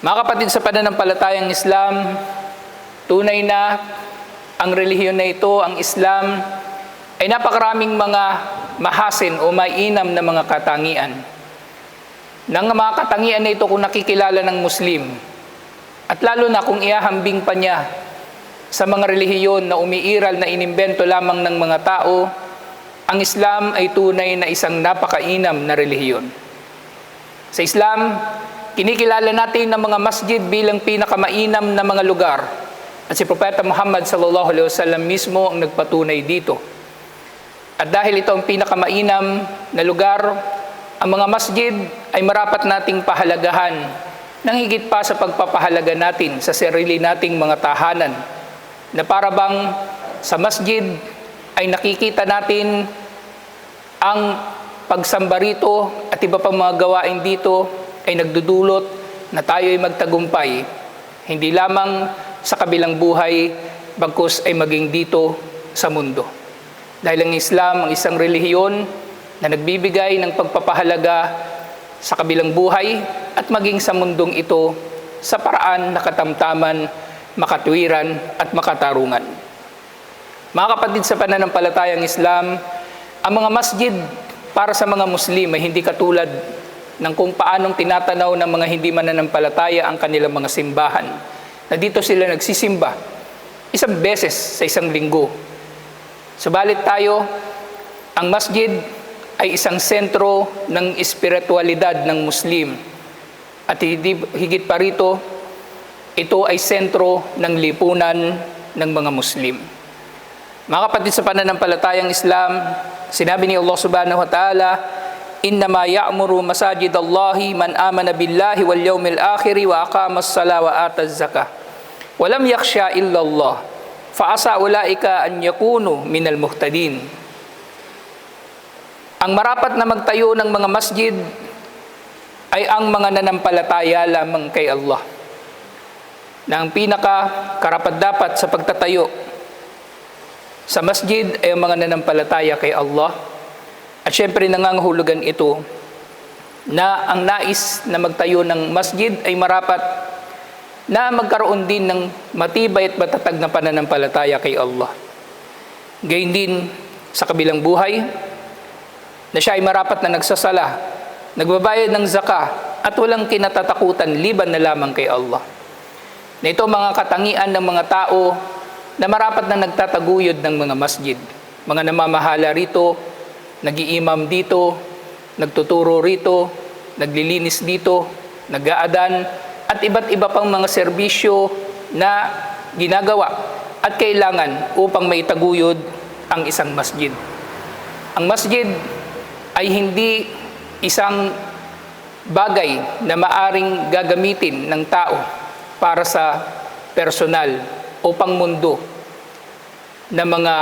Mga kapatid sa pananampalatayang Islam, tunay na ang relihiyon na ito, ang Islam, ay napakaraming mga mahasin o mainam na mga katangian. Nang mga katangian na ito kung nakikilala ng Muslim, at lalo na kung iahambing pa niya sa mga relihiyon na umiiral na inimbento lamang ng mga tao, ang Islam ay tunay na isang napakainam na relihiyon. Sa Islam, kinikilala natin ng mga masjid bilang pinakamainam na mga lugar. At si Propeta Muhammad sallallahu alaihi wasallam mismo ang nagpatunay dito. At dahil ito ang pinakamainam na lugar, ang mga masjid ay marapat nating pahalagahan nang higit pa sa pagpapahalaga natin sa sarili nating mga tahanan na para bang sa masjid ay nakikita natin ang pagsamba rito at iba pang mga gawain dito ay nagdudulot na tayo ay magtagumpay hindi lamang sa kabilang buhay bagkus ay maging dito sa mundo. Dahil ang Islam ang isang relihiyon na nagbibigay ng pagpapahalaga sa kabilang buhay at maging sa mundong ito sa paraan na katamtaman, makatwiran at makatarungan. Mga kapatid sa pananampalatayang Islam, ang mga masjid para sa mga Muslim ay hindi katulad ng kung paanong tinatanaw ng mga hindi mananampalataya ang kanilang mga simbahan. Na dito sila nagsisimba isang beses sa isang linggo. Subalit tayo, ang masjid ay isang sentro ng espiritualidad ng Muslim. At higit pa rito, ito ay sentro ng lipunan ng mga Muslim. Mga kapatid sa pananampalatayang Islam, sinabi ni Allah subhanahu wa ta'ala, Man amana billahi wal yawmil akhiri wa aqama as-sala wa ata az-zakah. Walam yakhsha illa Allah. Fa asa ulaika an yakunu minal muhtadin. Ang marapat na magtayo ng mga masjid ay ang mga nanampalataya lamang kay Allah. Na ang pinaka karapat dapat sa pagtatayo sa masjid ay ang mga nanampalataya kay Allah. At syempre nangangahulugan ito na ang nais na magtayo ng masjid ay marapat na magkaroon din ng matibay at matatag na pananampalataya kay Allah. Gayun din sa kabilang buhay, na siya ay marapat na nagsasala, nagbabayad ng zaka, at walang kinatatakutan liban na lamang kay Allah. Na ito mga katangian ng mga tao na marapat na nagtataguyod ng mga masjid. Mga namamahala rito, nagiimam dito, nagtuturo rito, naglilinis dito, nag-aadan, at iba't iba pang mga serbisyo na ginagawa at kailangan upang maitaguyod ang isang masjid. Ang masjid ay hindi isang bagay na maaring gagamitin ng tao para sa personal o pangmundo na mga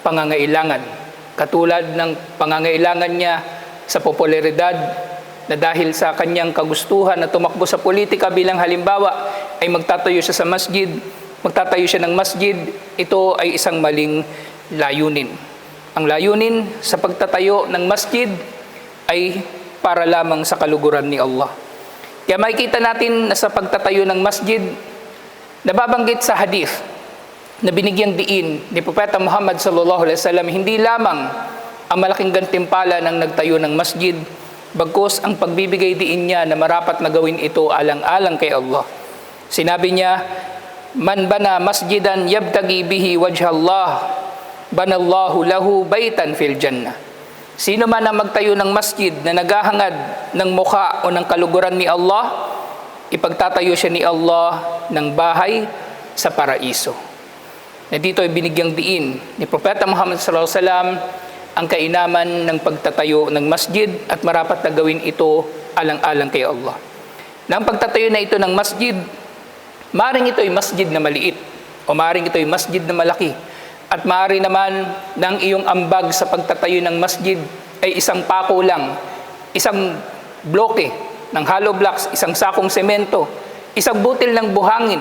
pangangailangan. Katulad ng pangangailangan niya sa popularidad na dahil sa kanyang kagustuhan na tumakbo sa politika bilang halimbawa ay magtatayo siya sa masjid, magtatayo siya ng masjid, ito ay isang maling layunin. Ang layunin sa pagtatayo ng masjid ay para lamang sa kaluguran ni Allah. Kaya makikita natin na sa pagtatayo ng masjid, nababanggit sa hadith na binigyang diin ni Propeta Muhammad sallallahu alaihi wasallam hindi lamang ang malaking gantimpala ng nagtayo ng masjid, bagkus ang pagbibigay diin niya na marapat na gawin ito alang-alang kay Allah. Sinabi niya, Man bana masjidan yabtagi bihi wajhallah, banallahu lahu baitan fil jannah. Sino man ang magtayo ng masjid na naghahangad ng mukha o ng kaluguran ni Allah, ipagtatayo siya ni Allah ng bahay sa paraiso. Na dito ay binigyang diin ni Propeta Muhammad sallallahu alaihi wasallam ang kainaman ng pagtatayo ng masjid at marapat na gawin ito alang-alang kay Allah. Na ang pagtatayo na ito ng masjid, maring ito ay masjid na maliit o maring ito ay masjid na malaki at maaari naman ng iyong ambag sa pagtatayo ng masjid ay isang pako lang, isang bloke ng hollow blocks, isang sakong semento, isang butil ng buhangin.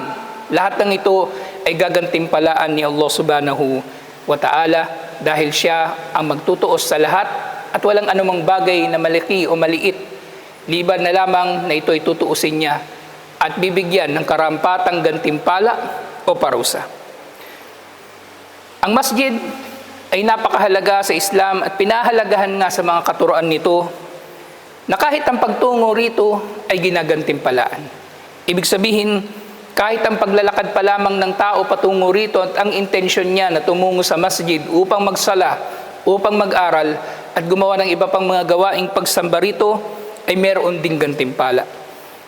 Lahat ng ito ay gagantimpalaan ni Allah subhanahu wa ta'ala dahil siya ang magtutuos sa lahat at walang anumang bagay na malaki o maliit liban na lamang na ito ay tutuusin niya at bibigyan ng karampatang gantimpala o parusa. Ang masjid ay napakahalaga sa Islam at pinahalagahan nga sa mga katuroan nito na kahit ang pagtungo rito ay ginagantimpalaan. Ibig sabihin, kahit ang paglalakad pa lamang ng tao patungo rito at ang intensyon niya na tumungo sa masjid upang magsala, upang mag-aral at gumawa ng iba pang mga gawaing pagsamba rito ay meron ding gantimpala.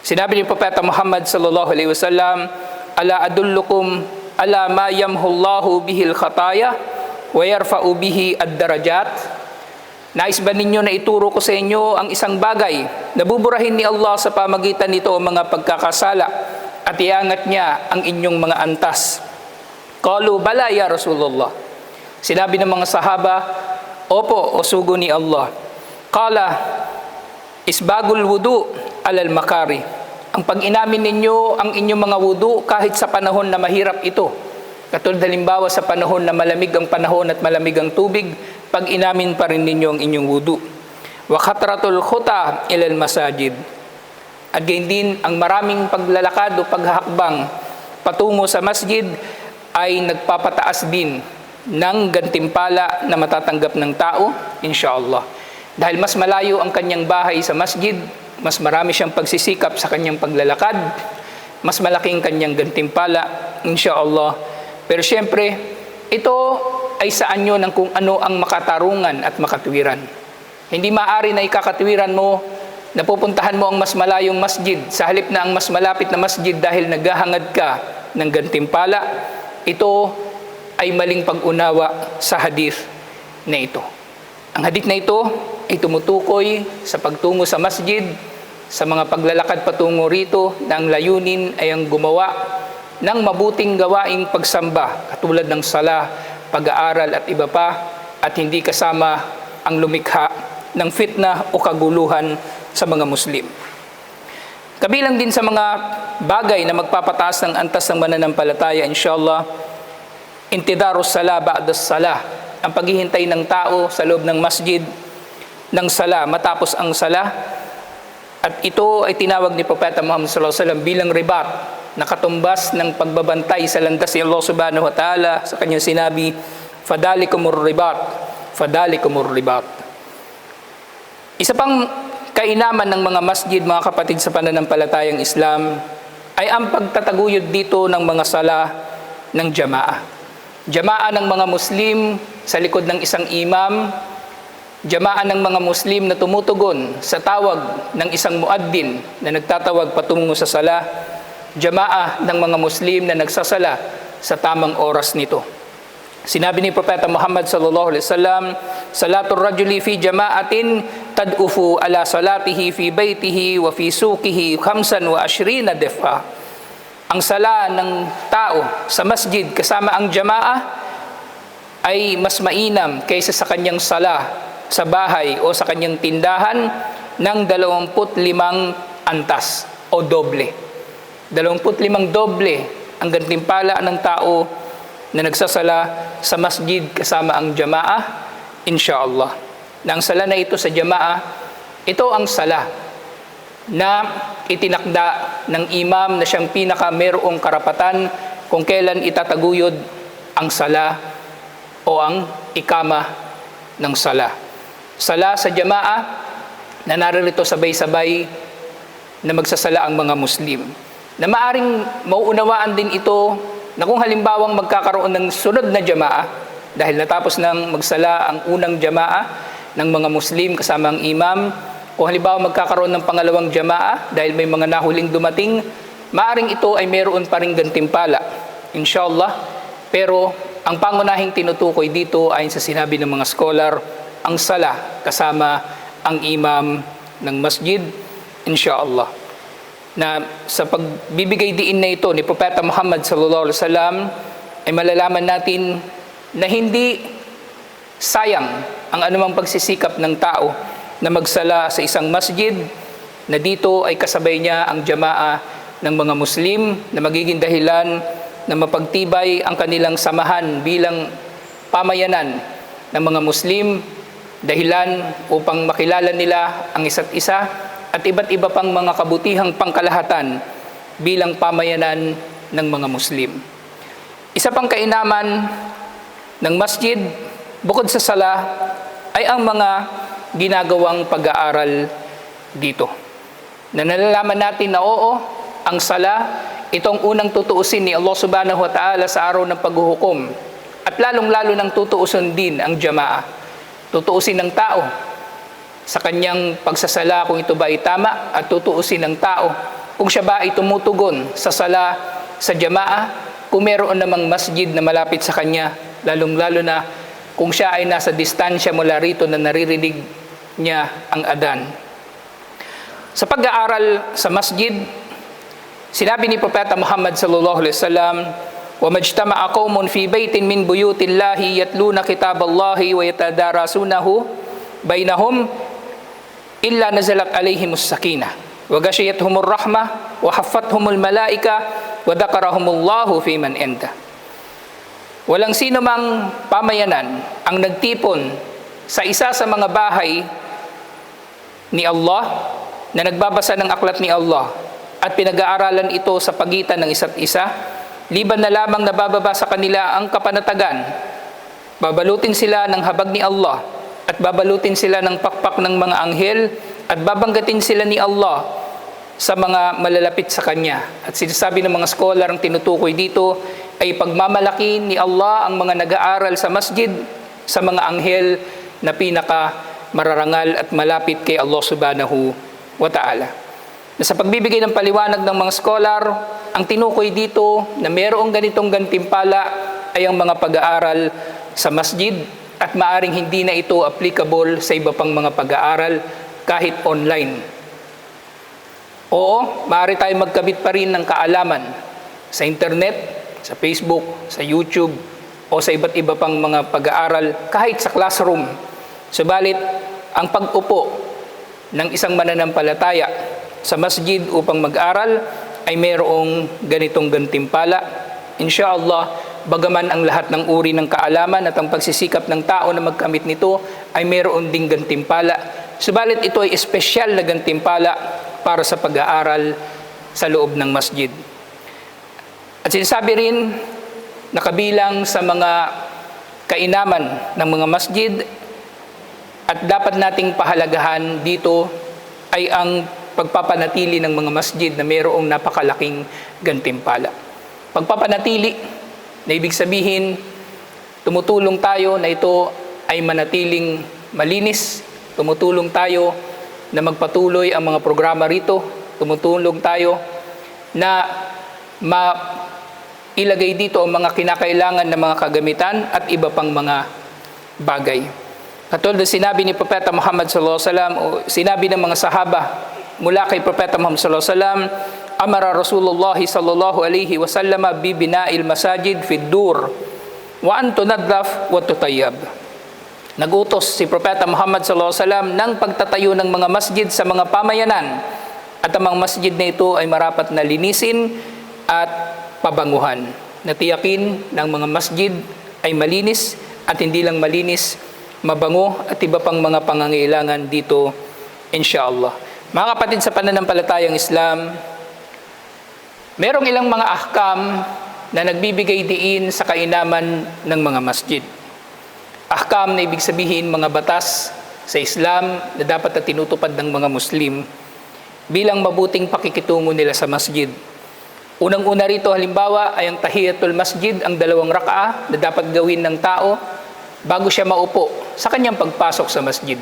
Sinabi ni Propeta Muhammad sallallahu alaihi wasallam, "Ala adullukum ala ma yamhullahu bihil khataya wa yarfa'u bihi ad-darajat?" Nais ba ninyo na ituro ko sa inyo ang isang bagay na buburahin ni Allah sa pamagitan nito ang mga pagkakasala at iangat niya ang inyong mga antas? Qalu bala ya Rasulullah. Sinabi ng mga sahaba, Opo, o sugo ni Allah. Qala, isbagul wudu alal makari. Ang pag-inamin ninyo ang inyong mga wudu kahit sa panahon na mahirap ito. Katulad halimbawa sa panahon na malamig ang panahon at malamig ang tubig, pag inamin pa rin ninyo ang inyong wudu. Wa khatratul khuta ilal masajid. At gayon din ang maraming paglalakad o paghahakbang patungo sa masjid ay nagpapataas din ng gantimpala na matatanggap ng tao, inshallah. Dahil mas malayo ang kanyang bahay sa masjid, mas marami siyang pagsisikap sa kanyang paglalakad, mas malaking kanyang gantimpala, inshallah. Pero siyempre, ito ay sa anyo ng kung ano ang makatarungan at makatwiran. Hindi maari na ikakatwiran mo na pupuntahan mo ang mas malayong masjid sa halip na ang mas malapit na masjid dahil naghahangad ka ng gantimpala. Ito ay maling pag-unawa sa hadith na ito. Ang hadith na ito ay tumutukoy sa pagtungo sa masjid, sa mga paglalakad patungo rito na ang layunin ay ang gumawa ng mabuting gawaing pagsamba katulad ng sala, pag-aaral at iba pa at hindi kasama ang lumikha ng fitna o kaguluhan sa mga Muslim. Kabilang din sa mga bagay na magpapataas ng antas ng mananampalataya, inshallah, intidarus sala ba'da sala, ang paghihintay ng tao sa loob ng masjid ng sala matapos ang sala. At ito ay tinawag ni Propeta Muhammad sallallahu alaihi wasallam bilang ribat na katumbas ng pagbabantay sa landas ni Allah subhanahu wa ta'ala sa kanyang sinabi, Fadalikumur ribat, fadalikumur ribat. Isa pang kainaman ng mga masjid, mga kapatid sa pananampalatayang Islam, ay ang pagtataguyod dito ng mga sala ng jamaa. Jamaa ng mga Muslim sa likod ng isang imam, jamaa ng mga Muslim na tumutugon sa tawag ng isang muaddin na nagtatawag patungo sa sala, jamaa ng mga Muslim na nagsasala sa tamang oras nito. Sinabi ni Propeta Muhammad sallallahu alaihi wasallam, "Salatul rajuli fi jama'atin tad'ufu ala salatihi fi baitihi wa fi suqihi khamsan wa ashrina defa." Ang sala ng tao sa masjid kasama ang jamaah ay mas mainam kaysa sa kanyang sala sa bahay o sa kanyang tindahan ng 25 antas o doble. 25 doble ang gantimpala ng tao na nagsasala sa masjid kasama ang jamaah, inshallah. Ang sala na ito sa jamaah, ito ang sala na itinakda ng imam na siyang pinaka merong karapatan kung kailan itataguyod ang sala o ang ikama ng sala. Sala sa jamaah na naririto sabay-sabay na magsasala ang mga Muslim. Na maaring mauunawaan din ito na kung halimbawang magkakaroon ng sunod na jamaa, dahil natapos ng magsala ang unang jamaa ng mga Muslim kasama ang imam, kung halimbawa magkakaroon ng pangalawang jamaa dahil may mga nahuling dumating, maaring ito ay meron pa rin gantimpala. Inshallah. Pero ang pangunahing tinutukoy dito ayon sa sinabi ng mga scholar, ang sala kasama ang imam ng masjid, inshallah na sa pagbibigay diin na ito ni Propeta Muhammad sallallahu alaihi wasallam ay malalaman natin na hindi sayang ang anumang pagsisikap ng tao na magsala sa isang masjid na dito ay kasabay niya ang jamaa ng mga Muslim na magiging dahilan na mapagtibay ang kanilang samahan bilang pamayanan ng mga Muslim dahilan upang makilala nila ang isa't isa at iba't iba pang mga kabutihang pangkalahatan bilang pamayanan ng mga Muslim. Isa pang kainaman ng masjid, bukod sa sala, ay ang mga ginagawang pag-aaral dito. Na nalalaman natin na oo, ang sala, itong unang tutuusin ni Allah subhanahu wa ta'ala sa araw ng paghuhukom. At lalong-lalo nang tutuusin din ang jamaa. Tutuusin ng tao sa kanyang pagsasala kung ito ba ay tama at tutuusin ng tao kung siya ba ay tumutugon sa sala sa jamaa kung meron namang masjid na malapit sa kanya lalong-lalo na kung siya ay nasa distansya mula rito na naririnig niya ang adan. Sa pag-aaral sa masjid, sinabi ni Propeta Muhammad sallallahu alaihi wasallam, "Wa majtama'a qaumun fi baitin min buyutillahi yatluna kitaballahi wa yatadarasunahu bainahum illa nazalat alaihim as-sakinah wa ghashiyatuhum ar-rahmah wa haffathum al-malaika wa dhakarahumullahu fi man indah." Walang sino mang pamayanan ang nagtipon sa isa sa mga bahay ni Allah na nagbabasa ng aklat ni Allah at pinag-aaralan ito sa pagitan ng isa't isa, liban na lamang nabababa sa kanila ang kapanatagan. Babalutin sila ng habag ni Allah at babalutin sila ng pakpak ng mga anghel at babanggatin sila ni Allah sa mga malalapit sa Kanya. At sinasabi ng mga scholar ang tinutukoy dito ay pagmamalaki ni Allah ang mga nag-aaral sa masjid sa mga anghel na pinaka mararangal at malapit kay Allah subhanahu wa ta'ala. Sa pagbibigay ng paliwanag ng mga scholar, ang tinukoy dito na mayroong ganitong gantimpala ay ang mga pag-aaral sa masjid at maaring hindi na ito applicable sa iba pang mga pag-aaral kahit online. Oo, maaari tayo magkabit pa rin ng kaalaman sa internet, sa Facebook, sa YouTube, o sa iba't iba pang mga pag-aaral kahit sa classroom. Subalit, ang pag-upo ng isang mananampalataya sa masjid upang mag-aral ay mayroong ganitong gantimpala. Insyaallah, bagaman ang lahat ng uri ng kaalaman at ang pagsisikap ng tao na magkamit nito ay mayroon ding gantimpala. Subalit ito ay espesyal na gantimpala para sa pag-aaral sa loob ng masjid. At sinasabi rin na kabilang sa mga kainaman ng mga masjid at dapat nating pahalagahan dito ay ang pagpapanatili ng mga masjid na mayroong napakalaking gantimpala. Pagpapanatili na ibig sabihin tumutulong tayo na ito ay manatiling malinis, tumutulong tayo na magpatuloy ang mga programa rito, tumutulong tayo na ma ilagay dito ang mga kinakailangan ng mga kagamitan at iba pang mga bagay. Katulad ng sinabi ni Propeta Muhammad sallallahu alaihi wasallam sinabi ng mga sahaba mula kay Propeta Muhammad sallallahu alaihi wasallam, amara Rasulullah sallallahu alaihi wasallam bi bina'il masajid fi dur wa an tunadhaf wa tutayyab. Nagutos si Propeta Muhammad sallallahu alaihi wasallam ng pagtatayo ng mga masjid sa mga pamayanan at ang mga masjid na ito ay marapat na linisin at pabanguhan. Natiyakin ng mga masjid ay malinis at hindi lang malinis, mabango at iba pang mga pangangailangan dito, inshallah. Mga kapatid sa pananampalatayang Islam, merong ilang mga ahkam na nagbibigay diin sa kainaman ng mga masjid. Ahkam na ibig sabihin mga batas sa Islam na dapat na tinutupad ng mga Muslim bilang mabuting pakikitungo nila sa masjid. Unang-una rito halimbawa ay ang tahiyatul masjid, ang dalawang raka'a na dapat gawin ng tao bago siya maupo sa kanyang pagpasok sa masjid.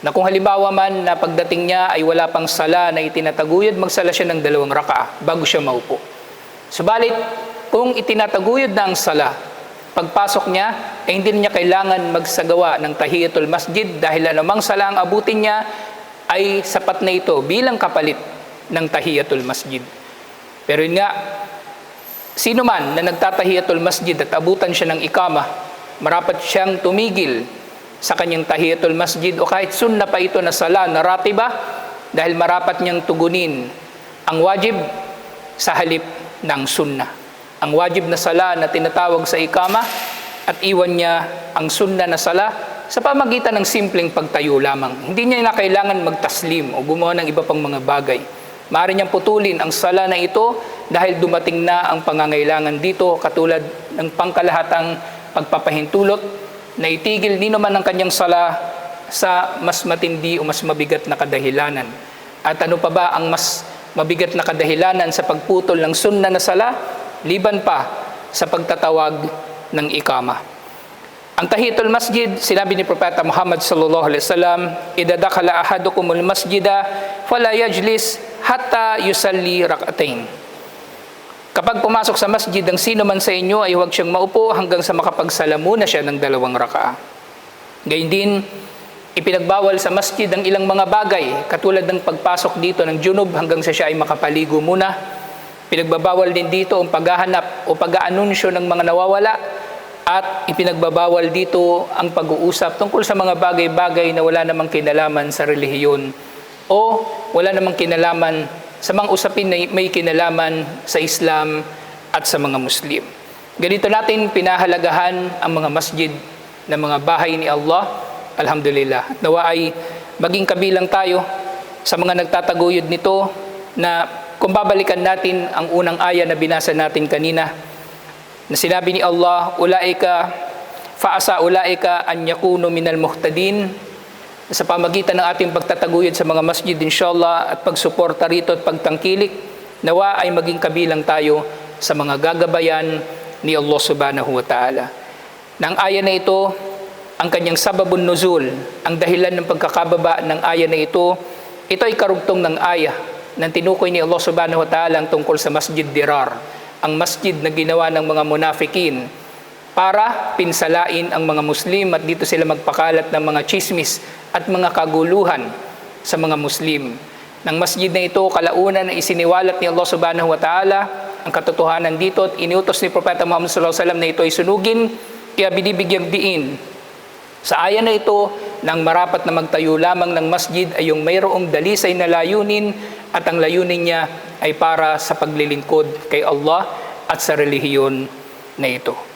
Na kung halimbawa man na pagdating niya ay wala pang sala na itinataguyod, magsala siya ng dalawang raka'a bago siya maupo. Subalit, kung itinataguyod na ang sala, pagpasok niya, ay hindi niya kailangan magsagawa ng tahiyatul masjid dahil anumang sala ang abutin niya ay sapat na ito bilang kapalit ng tahiyatul masjid. Pero yun nga, sino man na nagtatahiyatul masjid at abutan siya ng ikama, marapat siyang tumigil sa kanyang tahiyatul masjid o kahit sunna pa ito na sala na ratiba dahil marapat niyang tugunin ang wajib sa halip ng sunna. Ang wajib na sala na tinatawag sa ikama at iwan niya ang sunna na sala sa pamagitan ng simpleng pagtayo lamang. Hindi niya na kailangan magtaslim o gumawa ng iba pang mga bagay. Maaari niyang putulin ang sala na ito dahil dumating na ang pangangailangan dito katulad ng pangkalahatang pagpapahintulot na itigil ni naman ang kanyang sala sa mas matindi o mas mabigat na kadahilanan. At ano pa ba ang mas mabigat na kadahilanan sa pagputol ng sunna na sala? Liban pa sa pagtatawag ng ikama. Ang tahiyatul masjid, sinabi ni Propeta Muhammad sallallahu alaihi wasallam, "Idza dakhala ahadukumul masjida fala yajlis hatta yusalli rak'atain." Kapag pumasok sa masjid ang sino man sa inyo ay huwag siyang maupo hanggang sa makapagsalamu na siya ng dalawang raka'a. Gayun din, ipinagbawal sa masjid ang ilang mga bagay katulad ng pagpasok dito ng junub hanggang sa siya ay makapaligo muna. Pinagbabawal din dito ang paghahanap o pag-aanunsyo ng mga nawawala at ipinagbabawal dito ang pag-uusap tungkol sa mga bagay-bagay na wala namang kinalaman sa relihiyon o wala namang kinalaman sa mga usapin na may kinalaman sa Islam at sa mga Muslim. Ganito natin pinahalagahan ang mga masjid na mga bahay ni Allah. Alhamdulillah. Nawa ay maging kabilang tayo sa mga nagtataguyod nito na kung babalikan natin ang unang aya na binasa natin kanina na sinabi ni Allah, ulaika faasa ulaika an yakunu minal muhtadin sa pamagitan ng ating pagtataguyod sa mga masjid inshallah at pagsuporta rito at pagtangkilik nawa ay maging kabilang tayo sa mga gagabayan ni Allah subhanahu wa ta'ala. Nang aya na ito, ang kanyang sababun nuzul, ang dahilan ng pagkakababa ng aya na ito, ito ay karugtong ng aya ng tinukoy ni Allah subhanahu wa ta'ala tungkol sa Masjid Dirar, ang masjid na ginawa ng mga munafikin para pinsalain ang mga Muslim at dito sila magpakalat ng mga chismis at mga kaguluhan sa mga Muslim. Ng masjid na ito, kalaunan na isiniwalat ni Allah subhanahu wa ta'ala ang katotohanan dito at iniutos ni Propeta Muhammad sallallahu alaihi wasallam na ito ay sunugin kaya binibigyang diin sa aya na ito, nang marapat na magtayo lamang ng masjid ay yung mayroong dalisay na layunin at ang layunin niya ay para sa paglilingkod kay Allah at sa relihiyon na ito.